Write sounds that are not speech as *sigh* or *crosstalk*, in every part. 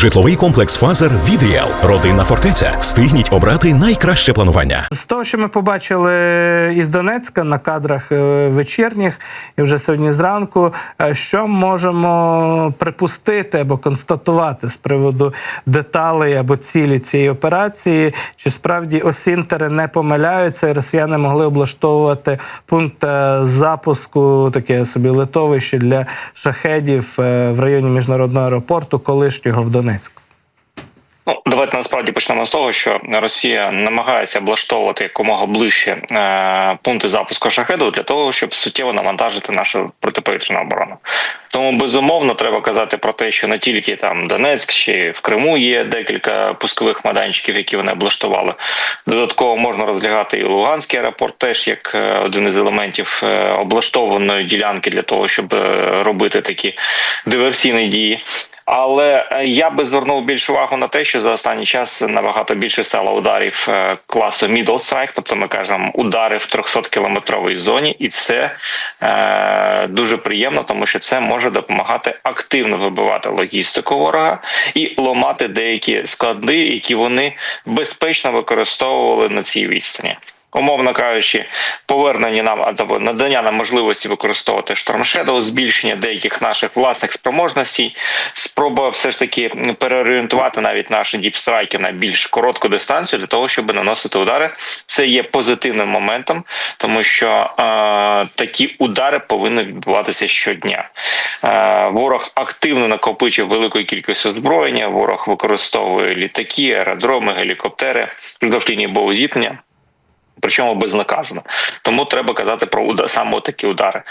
Житловий комплекс Фазер від. Родинна фортеця. Встигніть обрати найкраще планування. З того, що ми побачили із Донецька на кадрах е, вечірніх і вже сьогодні зранку, е, що можемо припустити або констатувати з приводу деталей або цілі цієї операції, чи справді осінтери не помиляються, і росіяни могли облаштовувати пункт е, запуску, таке собі литовище для шахедів е, в районі міжнародного аеропорту, колишнього в Донецьку. Ну, давайте насправді почнемо з того, що Росія намагається облаштовувати якомога ближче е, пункти запуску шахеду для того, щоб суттєво навантажити нашу протиповітряну оборону. Тому безумовно треба казати про те, що не тільки там Донецьк, ще в Криму є декілька пускових майданчиків, які вони облаштували. Додатково можна розглядати і Луганський аеропорт, теж як е, один із елементів е, облаштованої ділянки для того, щоб е, робити такі диверсійні дії. Але е, я би звернув більш увагу на те, що за останній час набагато більше стало ударів е, класу middle strike, тобто ми кажемо удари в 300 кілометровій зоні, і це е, дуже приємно, тому що це може допомагати активно вибивати логістику ворога і ламати деякі склади, які вони безпечно використовували на цій відстані. Умовно кажучи, повернення нам або надання нам можливості використовувати Storm Shadow, збільшення деяких наших власних спроможностей, спроба все ж таки переорієнтувати навіть наші діпстрайки на більш коротку дистанцію для того, щоб наносити удари. Це є позитивним моментом, тому що е, такі удари повинні відбуватися щодня. Е, ворог активно накопичив велику кількість озброєння. Ворог використовує літаки, аеродроми, гелікоптери лінії боєзіткнення причому безнаказано. Тому треба казати про уда- саме такі удари.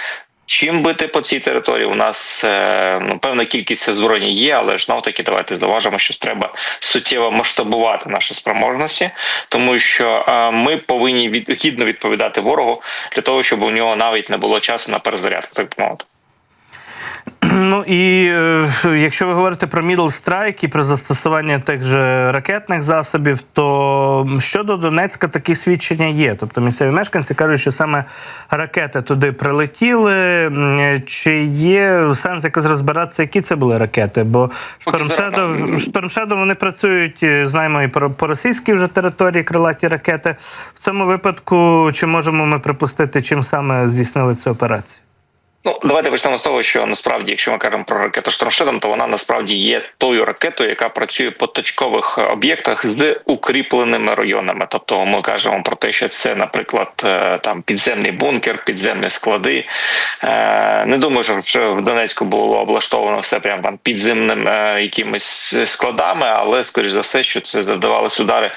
Чим бити по цій території? У нас е, ну, певна кількість озброєння є, але ж знов таки давайте зважимо, що треба суттєво масштабувати наші спроможності, тому що е, ми повинні від, гідно відповідати ворогу для того, щоб у нього навіть не було часу на перезарядку, так би мовити. Ну і е, якщо ви говорите про middle strike і про застосування тих же ракетних засобів, то щодо Донецька такі свідчення є. Тобто місцеві мешканці кажуть, що саме ракети туди прилетіли. Чи є сенс якось розбиратися, які це були ракети? Бо Storm Shadow вони працюють, е, знаємо, і по російській вже території крилаті ракети. В цьому випадку чи можемо ми припустити, чим саме здійснили цю операцію? Ну, давайте почнемо з того, що насправді, якщо ми кажемо про ракету Штормшедом, то вона насправді є тою ракетою, яка працює по точкових об'єктах з укріпленими районами. Тобто, ми кажемо про те, що це, наприклад, е, там підземний бункер, підземні склади. Е, Не думаю, що- що в Донецьку було облаштовано все прям там підземним е, якимись складами, але скоріш за все, що це завдавалися удари.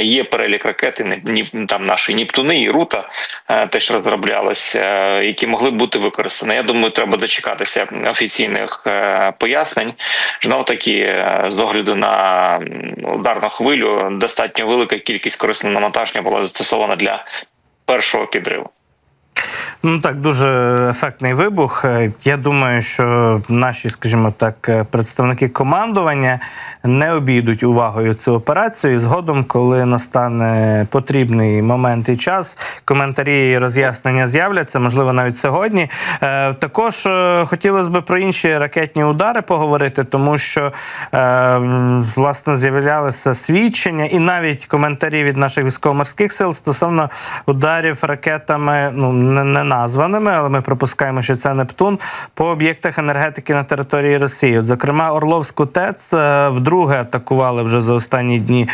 Є перелік ракет, і не- ні- там наші Нептуни і Рута теж розроблялися, які могли бути використані. Я думаю, треба дочекатися офіційних е, пояснень. Знов таки, е, з огляду на ударну хвилю, достатньо велика кількість корисного навантаження була застосована для першого підриву. Ну так, дуже ефектний вибух. Е, Я думаю, що наші, скажімо так, е, представники командування не обійдуть увагою цю операцію. І згодом, коли настане потрібний момент і час, коментарі і роз'яснення з'являться, можливо, навіть сьогодні. Е, Також хотілося б про інші ракетні удари поговорити, тому що власне з'являлися свідчення і навіть коментарі від наших військово-морських сил стосовно ударів ракетами, ну не названими, але ми припускаємо, що це Нептун по об'єктах енергетики на території Росії. От, зокрема, Орловську ТЕЦ е, вдруге атакували вже за останні дні.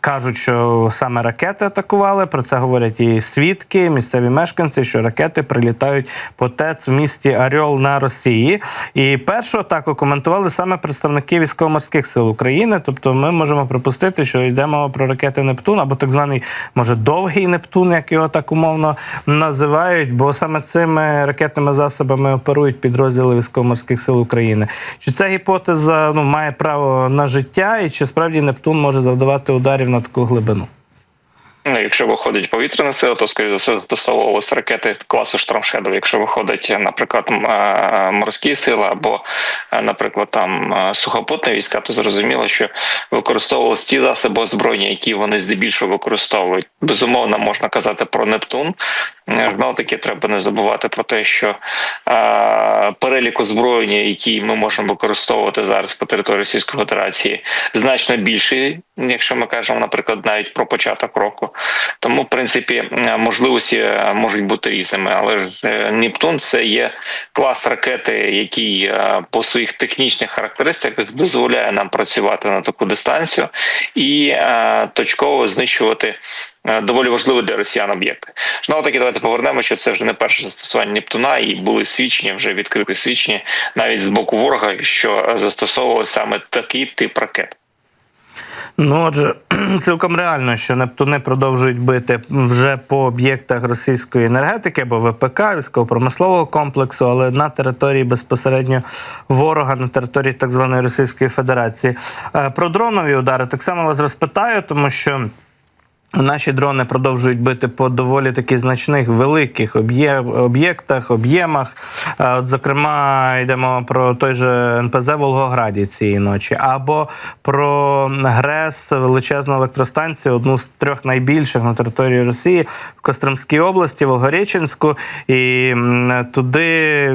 Кажуть, що саме ракети атакували. Про це говорять і свідки, місцеві мешканці, що ракети прилітають по ТЕЦ в місті Аріол на Росії. І першу атаку коментували саме представники військово-морських сил України. Тобто, ми можемо припустити, що йде мова про ракети Нептун або так званий, може, довгий Нептун, як його так умовно називають, бо саме цими ракетними засобами оперують підрозділи військово-морських сил України. Чи ця гіпотеза ну, має право на життя, і чи справді Нептун може завдавати ударів на таку глибину? Ну, якщо виходить повітряна сила, то скоріше за все застосовувалися ракети класу Штормшедов. Якщо виходить, наприклад, е, морські сили або, е, наприклад, там е, сухопутні війська, то зрозуміло, що використовувалися ті засоби озброєння, які вони здебільшого використовують. Безумовно, можна казати про Нептун. Знову таки, треба не забувати про те, що е, перелік озброєння, який ми можемо використовувати зараз по території Російської Федерації, значно більший, якщо ми кажемо, наприклад, навіть про початок року. Тому, в принципі, е, можливості е, можуть бути різними, але ж е, Нептун це є клас ракети, який по своїх технічних характеристиках дозволяє нам працювати на таку дистанцію і точково знищувати. Доволі важливі для росіян об'єкти. Знову таки, давайте повернемо, що це вже не перше застосування Нептуна, і були свідчення, вже відкриті свідчення навіть з боку ворога, що застосовували саме такий тип ракет. Ну, отже, *clears throat* цілком реально, що Нептуни продовжують бити вже по об'єктах російської енергетики або ВПК, військово-промислового комплексу, але на території безпосередньо ворога, на території так званої Російської Федерації. Е, Про дронові удари так само вас розпитаю, тому що. Наші дрони продовжують бити по доволі таки значних великих об'єктах, об'ємах. Е, От, зокрема, йдемо про той же НПЗ Волгограді цієї ночі, або про ГРЕС, величезну електростанцію, одну з трьох найбільших на території Росії в Костромській області, Волгореченську. І туди,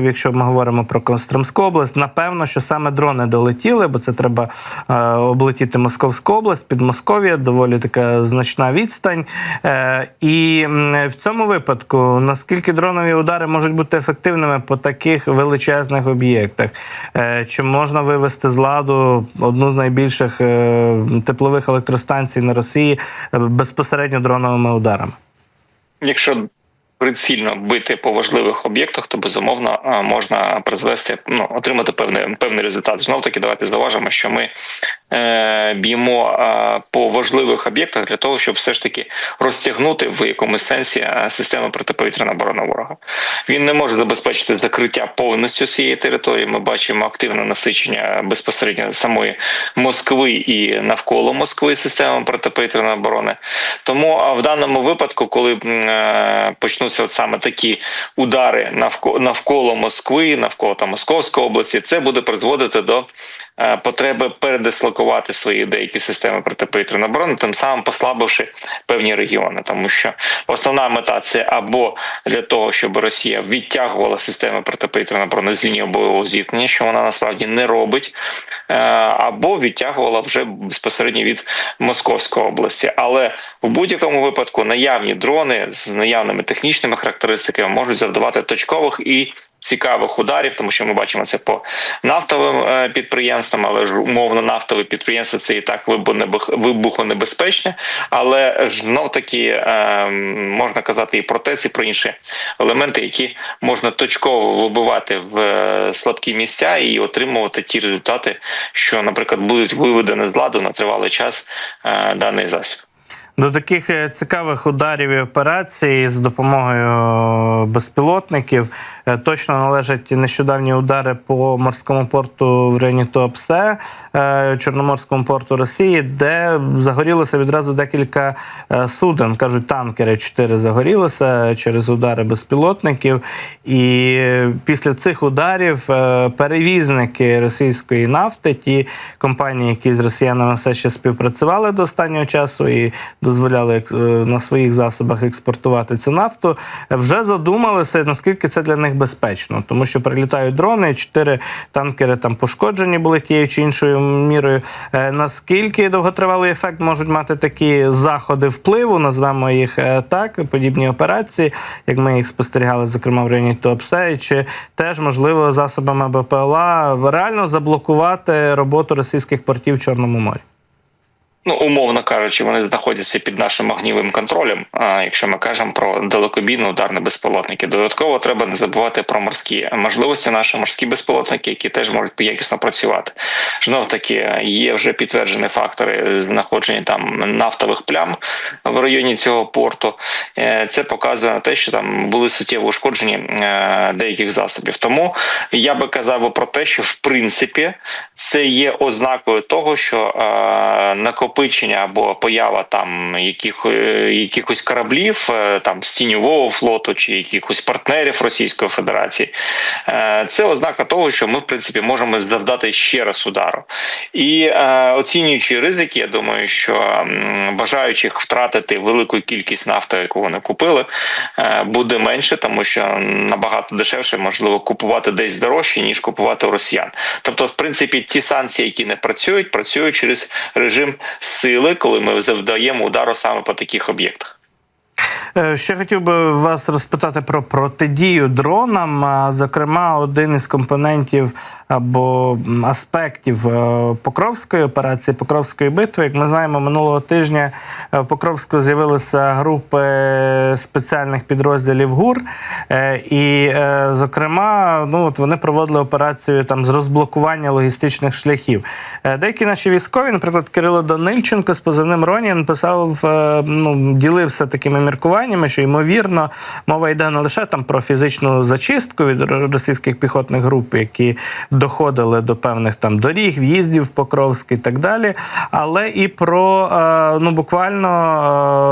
якщо ми говоримо про Костромську область, напевно, що саме дрони долетіли, бо це треба е, облетіти Московську область, Підмосков'я, доволі така значна відстань. Е, і в цьому випадку наскільки дронові удари можуть бути ефективними по таких величезних об'єктах? Е, чи можна вивести з ладу одну з найбільших е, теплових електростанцій на Росії безпосередньо дроновими ударами? Якщо прицільно бити по важливих об'єктах, то безумовно можна призвести, ну отримати певний певний результат. Знов таки, давайте зауважимо, що ми б'ємо е, по важливих об'єктах для того, щоб все ж таки розтягнути в якомусь сенсі е, систему протиповітряної оборони ворога. Він не може забезпечити закриття повністю цієї території. Ми бачимо активне насичення безпосередньо самої Москви і навколо Москви системи протиповітряної оборони. Тому в даному випадку, коли е, почнуться от саме такі удари навколо Москви, навколо там Московської області, це буде призводити до е, потреби передислокувати свої деякі системи протиповітряної оборони, тим самим послабивши певні регіони, тому що основна мета це або для того, щоб Росія відтягувала системи протиповітряної оборони з лінії бойового зіткнення, що вона насправді не робить, е, або відтягувала вже безпосередньо від Московської області. Але в будь-якому випадку наявні дрони з наявними технічними характеристиками можуть завдавати точкових і цікавих ударів, тому що ми бачимо це по нафтовим е, підприємствам, але ж умовно нафтове підприємство це і так вибухонебезпечне, але ж знов таки е, можна казати і про ТЕЦ, і про інші елементи, які можна точково вибивати в е, слабкі місця і отримувати ті результати, що, наприклад, будуть виведені з ладу на тривалий час е, даний засіб. До таких е, цікавих ударів і операцій з допомогою безпілотників е, точно належать нещодавні удари по морському порту в районі Туапсе, е, Чорноморському порту Росії, де загорілося відразу декілька е, суден. кажуть, танкери чотири загорілося через удари безпілотників. І е, після цих ударів е, перевізники російської нафти, ті компанії, які з росіянами все ще співпрацювали до останнього часу і дозволяли е, на своїх засобах експортувати цю нафту, вже задумалися, наскільки це для них безпечно, тому що прилітають дрони, чотири танкери там пошкоджені були тією чи іншою мірою. Е, Наскільки довготривалий ефект можуть мати такі заходи впливу, назвемо їх е, так, подібні операції, як ми їх спостерігали, зокрема в районі Туапсе, чи теж можливо засобами БПЛА реально заблокувати роботу російських портів в Чорному морі? Ну, умовно кажучи, вони знаходяться під нашим огнівим контролем. А якщо ми кажемо про далекобійні ударні безпілотники, додатково треба не забувати про морські можливості. Наші морські безпілотники, які теж можуть якісно працювати. Знов таки є вже підтверджені фактори знаходження там нафтових плям в районі цього порту. Е, Це показує на те, що там були суттєво ушкоджені е, деяких засобів. Тому я би казав про те, що в принципі це є ознакою того, що е, накопичення або поява там яких, е, якихось кораблів, е, там з флоту чи якихось партнерів Російської Федерації, е, це ознака того, що ми в принципі можемо завдати ще раз удару. І оцінюючи ризики, я думаю, що бажаючих втратити велику кількість нафти, яку вони купили, буде менше, тому що набагато дешевше можливо купувати десь дорожче ніж купувати у росіян. Тобто, в принципі, ті санкції, які не працюють, працюють через режим сили, коли ми завдаємо удару саме по таких об'єктах. Е, Ще хотів би вас розпитати про протидію дронам. Зокрема, один із компонентів або аспектів е, Покровської операції, Покровської битви. Як ми знаємо, минулого тижня е, в Покровську з'явилися групи спеціальних підрозділів ГУР. І, зокрема, ну от вони проводили операцію там з розблокування логістичних шляхів. Деякі наші військові, наприклад, Кирило Данильченко з позивним Ронін писав, е, ну ділився такими міркуваннями, що ймовірно мова йде не лише там про фізичну зачистку від російських піхотних груп, які доходили до певних там доріг, в'їздів в Покровськ і так далі, але і про е, ну буквально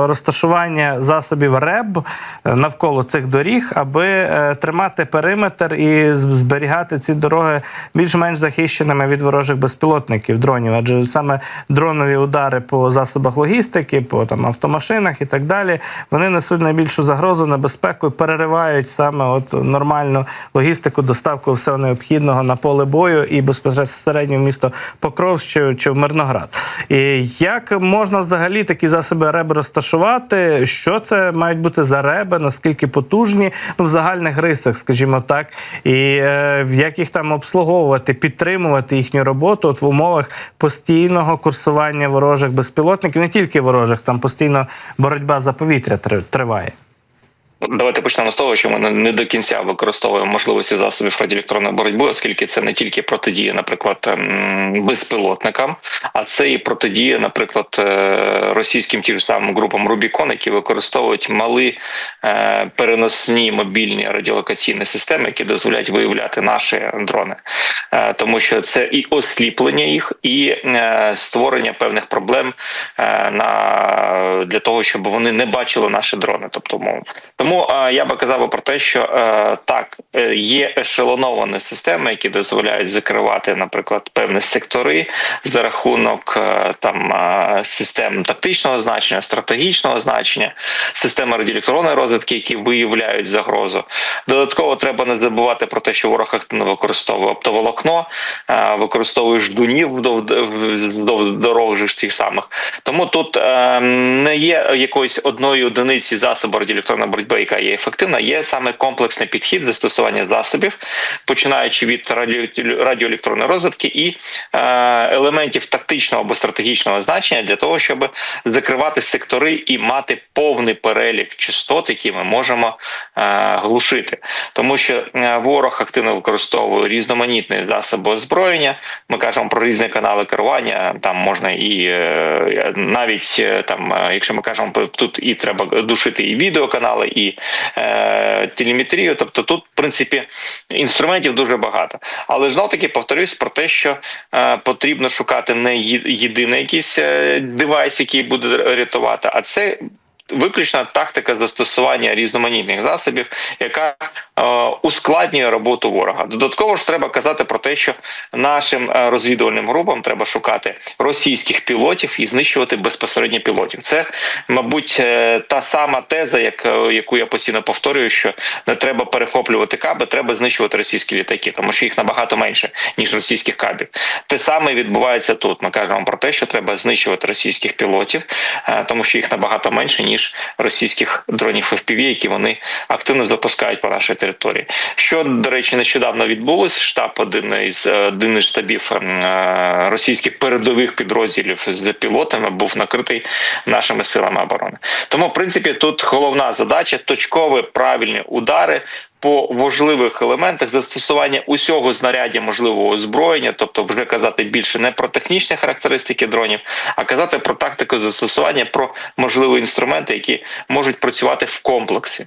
е, розташування засобів РЕБ е, навколо цих доріг, аби тримати периметр і зберігати ці дороги більш-менш захищеними від ворожих безпілотників дронів. Адже саме дронові удари по засобах логістики, по там автомашинах і так далі, вони несуть найбільшу загрозу, небезпеку переривають саме от нормальну логістику, доставку всього необхідного на поле бою і безпосередньо в місто Покров чи, чи в Мирноград. І як можна взагалі такі засоби РЕБ розташувати? Що це мають бути за реби? Наскільки потужні ну, в загальних рисах, скажімо так, і е, як їх там обслуговувати, підтримувати їхню роботу от в умовах постійного курсування ворожих безпілотників, не тільки ворожих, там постійно боротьба за повітря тр- триває. Давайте почнемо з того, що ми не- до кінця використовуємо можливості засобів радіоелектронної боротьби, оскільки це не тільки протидія, наприклад, ем, безпілотникам, а це і протидія, наприклад, е, російським тим самим групам Рубікон, які використовують мали е, переносні мобільні радіолокаційні системи, які дозволяють виявляти наші дрони, Е, тому що це і осліплення їх, і створення певних проблем на для того, щоб вони не бачили наші дрони, тобто мов. Тому е, я би казав про те, що е, так е, є ешелоновані системи, які дозволяють закривати, наприклад, певні сектори за рахунок там систем тактичного значення, стратегічного значення, системи радіоелектронної розвідки, які виявляють загрозу. Додатково треба не забувати про те, що ворог активно використовує оптоволокно, використовує ждунів вдов- дорог ж тих самих. Тому тут не є якоїсь одної одиниці засобу радіоелектронної боротьби, яка є ефективна. Є саме комплексний підхід застосування засобів, починаючи від радіо- радіоелектронної розвитки і е, елементів тактичного або стратегічного значення для того, щоб закривати сектори і мати повний перелік частот, які ми можемо е, глушити, тому що е, ворог активно використовує різноманітні засоби озброєння. Ми кажемо про різні канали керування. Там можна і навіть там, якщо ми кажемо тут і треба душити і відеоканали, і е, телеметрію. Тобто тут, в принципі, інструментів дуже багато. Але знов таки повторюсь про те, що е, потрібно шукати не єдиний якийсь е, девайс, який буде рятувати, а це. Виключна тактика застосування різноманітних засобів, яка е, ускладнює роботу ворога. Додатково ж треба казати про те, що нашим е, розвідувальним групам треба шукати російських пілотів і знищувати безпосередньо пілотів. Це, мабуть, е, та сама теза, як, е, яку я постійно повторюю, що не треба перехоплювати каби, треба знищувати російські літаки, тому що їх набагато менше ніж російських кабів. Те саме відбувається тут. Ми кажемо про те, що треба знищувати російських пілотів, тому що їх набагато менше ніж російських дронів FPV, які вони активно запускають по нашій території. Що до речі, нещодавно відбулось штаб один із е, один із штабів е, російських передових підрозділів з пілотами був накритий нашими силами оборони. Тому, в принципі, тут головна задача точкові правильні удари. По важливих елементах застосування усього знаряддя можливого озброєння, тобто вже казати більше не про технічні характеристики дронів, а казати про тактику застосування, про можливі інструменти, які можуть працювати в комплексі.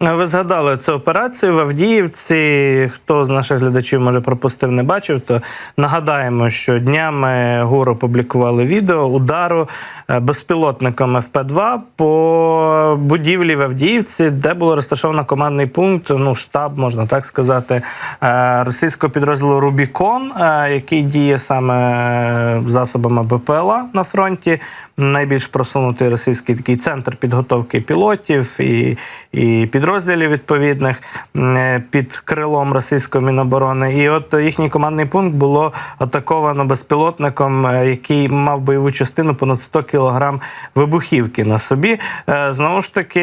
Ви згадали цю операцію в Авдіївці. Хто з наших глядачів може пропустив, не бачив, то нагадаємо, що днями ГУР опублікували відео удару е, безпілотником ФП-2 по будівлі в Авдіївці, де було розташовано командний пункт, ну штаб, можна так сказати, е, російського підрозділу Рубікон, е, який діє саме засобами БПЛА на фронті. Найбільш просунутий російський такий центр підготовки пілотів і, і підрозділів відповідних е, під крилом російської міноборони. І от їхній командний пункт було атаковано безпілотником, е, який мав бойову частину понад 100 кілограм вибухівки на собі. Е, Знову ж таки,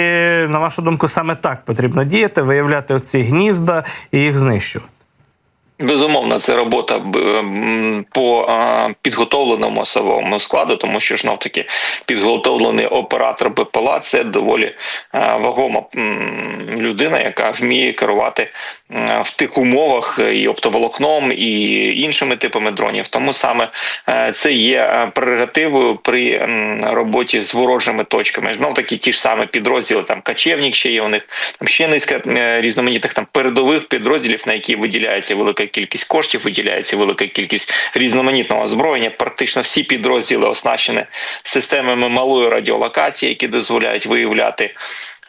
на вашу думку, саме так потрібно діяти, виявляти оці гнізда і їх знищувати. Безумовно, це робота по підготовленому особовому складу, тому що знов таки підготовлений оператор БПЛА це доволі вагома людина, яка вміє керувати в тих умовах і оптоволокном, і іншими типами дронів. Тому саме е, це є е, прерогативою при роботі з ворожими точками. Знов таки ті ж самі підрозділи, там качевник ще є у них, там ще низка е, різноманітних там передових підрозділів, на які виділяється велика кількість коштів, виділяється велика кількість різноманітного озброєння. Практично всі підрозділи оснащені системами малої радіолокації, які дозволяють виявляти.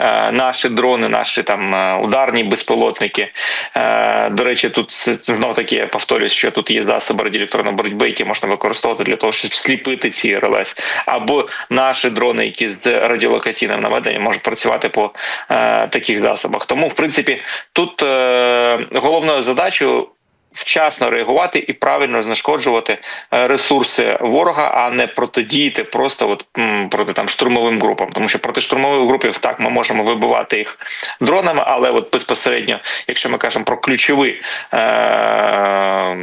е, Наші дрони, наші там е, ударні безпілотники. Е, До речі, тут знову таки я повторюсь, що тут є засоби радіоелектронної боротьби, які можна використовувати для того, щоб сліпити ці РЛС. Або наші дрони, які з радіолокаційним наведенням можуть працювати по таких засобах. Тому, в принципі, тут головною задачею. Вчасно реагувати і правильно знешкоджувати е, ресурси ворога, а не протидіяти просто от проти там штурмовим групам. Тому що проти штурмових групів так ми можемо вибивати їх дронами, але от безпосередньо, якщо ми кажемо про ключові е-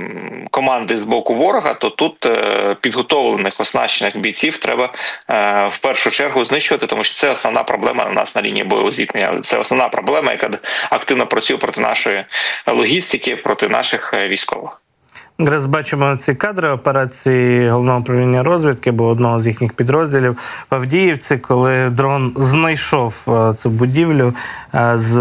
команди з боку ворога, то тут е- підготовлених оснащених бійців треба е- в першу чергу знищувати, тому що це основна проблема у нас на лінії бойового зіткнення. Це основна проблема, яка активно працює проти нашої логістики, проти наших е, військових. Якраз бачимо ці кадри операції головного управління розвідки, бо одного з їхніх підрозділів в Авдіївці, коли дрон знайшов е, цю будівлю е, з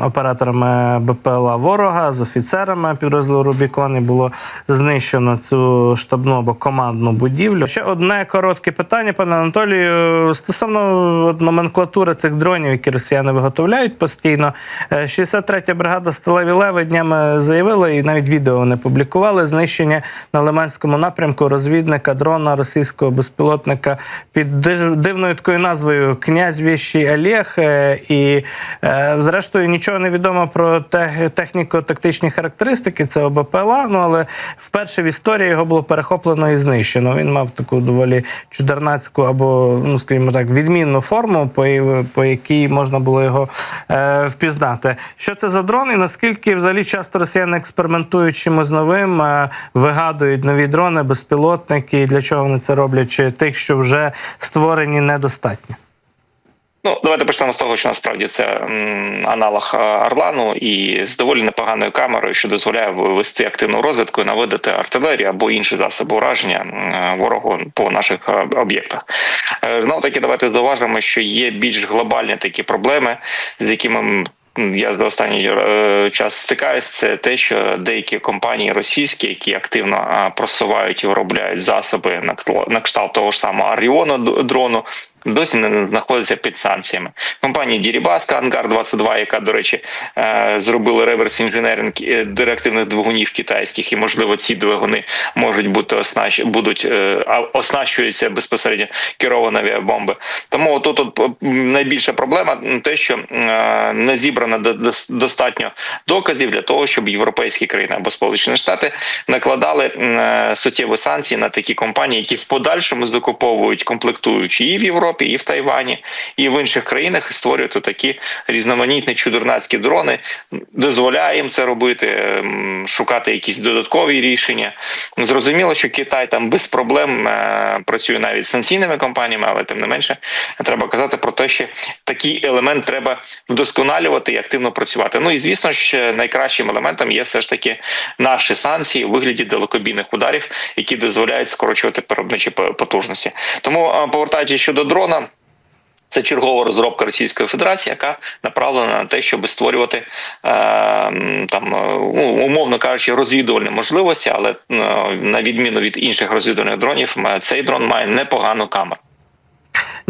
операторами БПЛА ворога, з офіцерами підрозділу Рубікон, і було знищено цю штабну або командну будівлю. Ще одне коротке питання, пане Анатолію, стосовно номенклатури цих дронів, які росіяни виготовляють постійно. Е, 63-я бригада Сталеві Леви днями заявила і навіть відео не публікували знищення на Лиманському напрямку розвідника дрона російського безпілотника під дивною такою назвою Князь Віщий Олег. Е, І е, зрештою нічого не відомо про техніко-тактичні характеристики цього БПЛА. Ну але вперше в історії його було перехоплено і знищено. Він мав таку доволі чудернацьку або, ну скажімо так, відмінну форму, по, по якій можна було його е, впізнати. Що це за дрон, і наскільки взагалі часто росіяни експериментують чимось новим, е, вигадують нові дрони, безпілотники, для чого вони це роблять, чи тих, що вже створені, недостатньо? Ну, давайте почнемо з того, що насправді це аналог е, Орлану і з доволі непоганою камерою, що дозволяє вести активну розвідку і наводити артилерію або інші засоби ураження ворогу по наших е, об'єктах. Е, Знову таки, давайте зауважимо, що є більш глобальні такі проблеми, з якими я за останній е, час стикаюсь, це те, що деякі компанії російські, які активно просувають і виробляють засоби на кшталт- того ж самого Аріону д- дрону, досі не знаходяться під санкціями. Компанія Дірібаска Ангар 22 яка, до речі, е, зробила реверс інженеринг е, директивних двигунів китайських, і можливо ці двигуни можуть бути оснащ... будуть е, оснащуються безпосередньо керовані авіабомби. Тому тут найбільша проблема те, що не зібрано до- достатньо доказів для того, щоб європейські країни або Сполучені Штати накладали суттєві санкції на такі компанії, які в подальшому закуповують комплектуючі і в Європі, і в Тайвані, і в інших країнах і створюють такі різноманітні чудернацькі дрони. Дозволяє їм це робити, ем, шукати якісь додаткові рішення. Зрозуміло, що Китай там без проблем е, працює навіть з санкційними компаніями, але тим не менше треба казати про те, що такий елемент треба вдосконалювати і активно працювати. Ну і звісно ж, найкращим елементом є все ж таки наші санкції у вигляді далекобійних ударів, які дозволяють скорочувати по- потужності. Тому е, повертаючись щодо дрона. Це чергова розробка Російської Федерації, яка направлена на те, щоб створювати е, там, е, умовно кажучи, розвідувальні можливості, але е, на відміну від інших розвідувальних дронів, цей дрон має непогану камеру.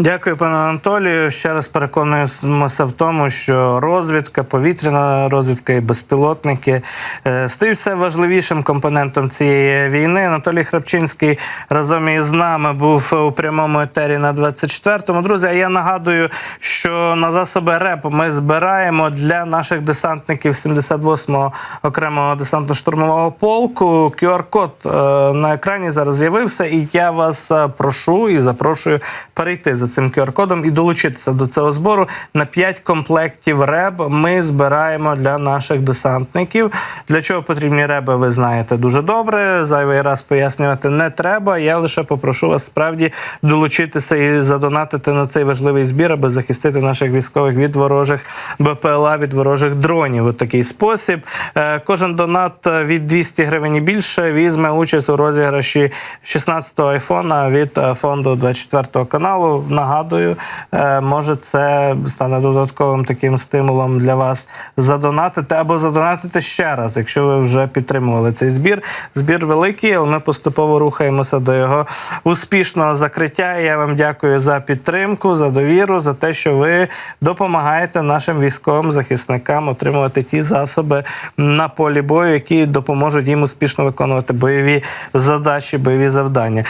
Дякую, пане Анатолію. Ще раз переконуємося в тому, що розвідка, повітряна розвідка і безпілотники е, стають все важливішим компонентом цієї війни. Анатолій Храпчинський разом із нами був у прямому етері на 24-му. Друзі, а я нагадую, що на засоби РЕП ми збираємо для наших десантників 78-го окремого десантно-штурмового полку. QR-код е, на екрані зараз з'явився, і я вас е, прошу і запрошую перейти за цим QR-кодом і долучитися до цього збору. На 5 комплектів РЕБ ми збираємо для наших десантників. Для чого потрібні реби, ви знаєте дуже добре. Зайвий раз пояснювати не треба. Я лише попрошу вас справді долучитися і задонатити на цей важливий збір, аби захистити наших військових від ворожих БПЛА, від ворожих дронів. У такий спосіб. Е, Кожен донат е, від 200 гривень і більше візьме участь у розіграші 16-го айфона від е, фонду 24 каналу. Нагадую, е, може це стане додатковим таким стимулом для вас задонатити або задонатити ще раз, якщо ви вже підтримували цей збір. Збір великий, але ми поступово рухаємося до його успішного закриття. Я вам дякую за підтримку, за довіру, за те, що ви допомагаєте нашим військовим захисникам отримувати ті засоби на полі бою, які допоможуть їм успішно виконувати бойові задачі, бойові завдання.